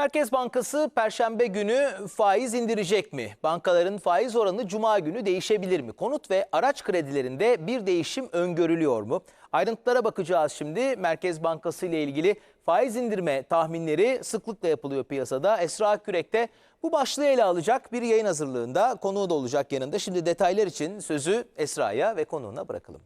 Merkez Bankası Perşembe günü faiz indirecek mi? Bankaların faiz oranı Cuma günü değişebilir mi? Konut ve araç kredilerinde bir değişim öngörülüyor mu? Ayrıntılara bakacağız şimdi. Merkez Bankası ile ilgili faiz indirme tahminleri sıklıkla yapılıyor piyasada. Esra Kürek de bu başlığı ele alacak bir yayın hazırlığında konuğu da olacak yanında. Şimdi detaylar için sözü Esra'ya ve konuğuna bırakalım.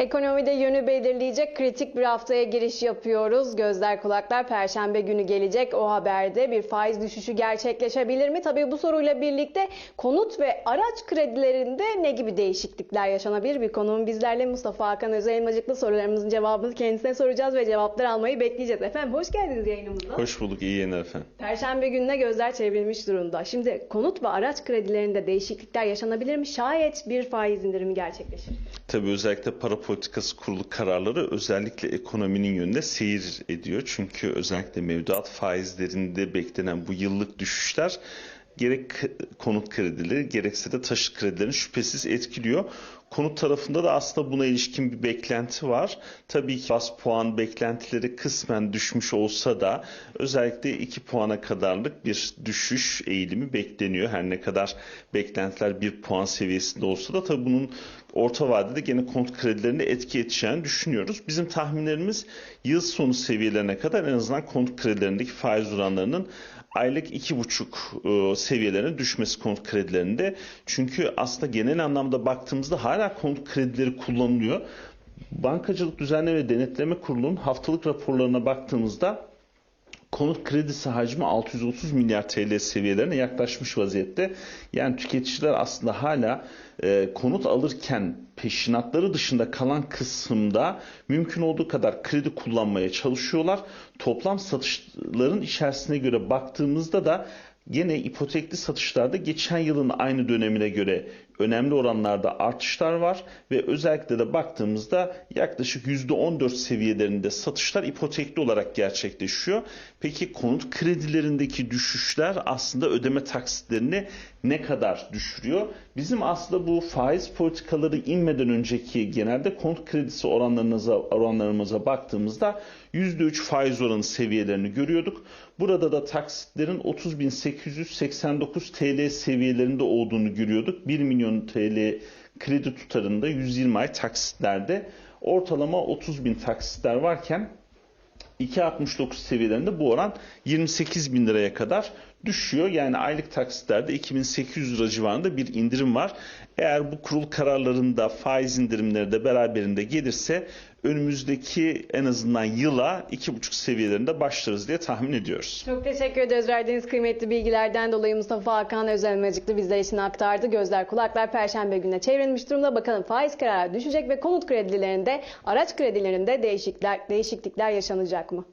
Ekonomide yönü belirleyecek kritik bir haftaya giriş yapıyoruz. Gözler kulaklar perşembe günü gelecek. O haberde bir faiz düşüşü gerçekleşebilir mi? Tabii bu soruyla birlikte konut ve araç kredilerinde ne gibi değişiklikler yaşanabilir? Bir konuğum bizlerle Mustafa Hakan Özelmacıklı sorularımızın cevabını kendisine soracağız ve cevaplar almayı bekleyeceğiz. Efendim hoş geldiniz yayınımıza. Hoş bulduk, iyi yayınlar efendim. Perşembe gününe gözler çevrilmiş durumda. Şimdi konut ve araç kredilerinde değişiklikler yaşanabilir mi? Şayet bir faiz indirimi gerçekleşir. Tabii özellikle para politikası kurulu kararları özellikle ekonominin yönünde seyir ediyor. Çünkü özellikle mevduat faizlerinde beklenen bu yıllık düşüşler gerek konut kredileri gerekse de taşıt kredilerini şüphesiz etkiliyor. Konut tarafında da aslında buna ilişkin bir beklenti var. Tabii ki bas puan beklentileri kısmen düşmüş olsa da özellikle 2 puana kadarlık bir düşüş eğilimi bekleniyor. Her ne kadar beklentiler 1 puan seviyesinde olsa da tabii bunun orta vadede gene konut kredilerine etki edeceğini düşünüyoruz. Bizim tahminlerimiz yıl sonu seviyelerine kadar en azından konut kredilerindeki faiz oranlarının aylık 2,5 e, seviyelerine düşmesi konut kredilerinde. Çünkü aslında genel anlamda baktığımızda hala konut kredileri kullanılıyor. Bankacılık Düzenleme ve Denetleme Kurulu'nun haftalık raporlarına baktığımızda konut kredisi hacmi 630 milyar TL seviyelerine yaklaşmış vaziyette. Yani tüketiciler aslında hala e, konut alırken peşinatları dışında kalan kısımda mümkün olduğu kadar kredi kullanmaya çalışıyorlar. Toplam satışların içerisine göre baktığımızda da Gene ipotekli satışlarda geçen yılın aynı dönemine göre önemli oranlarda artışlar var ve özellikle de baktığımızda yaklaşık %14 seviyelerinde satışlar ipotekli olarak gerçekleşiyor. Peki konut kredilerindeki düşüşler aslında ödeme taksitlerini ne kadar düşürüyor? Bizim aslında bu faiz politikaları inmeden önceki genelde konut kredisi oranlarımıza, oranlarımıza baktığımızda %3 faiz oranı seviyelerini görüyorduk. Burada da taksitlerin 30.889 TL seviyelerinde olduğunu görüyorduk. 1 milyon TL kredi tutarında 120 ay taksitlerde ortalama 30 bin taksitler varken 2.69 seviyelerinde bu oran 28 bin liraya kadar düşüyor. Yani aylık taksitlerde 2800 lira civarında bir indirim var. Eğer bu kurul kararlarında faiz indirimleri de beraberinde gelirse önümüzdeki en azından yıla 2,5 seviyelerinde başlarız diye tahmin ediyoruz. Çok teşekkür ederiz verdiğiniz kıymetli bilgilerden dolayı Mustafa Hakan Özelmacıklı bizler için aktardı. Gözler kulaklar perşembe gününe çevrilmiş durumda. Bakalım faiz kararı düşecek ve konut kredilerinde, araç kredilerinde değişiklikler, değişiklikler yaşanacak mı?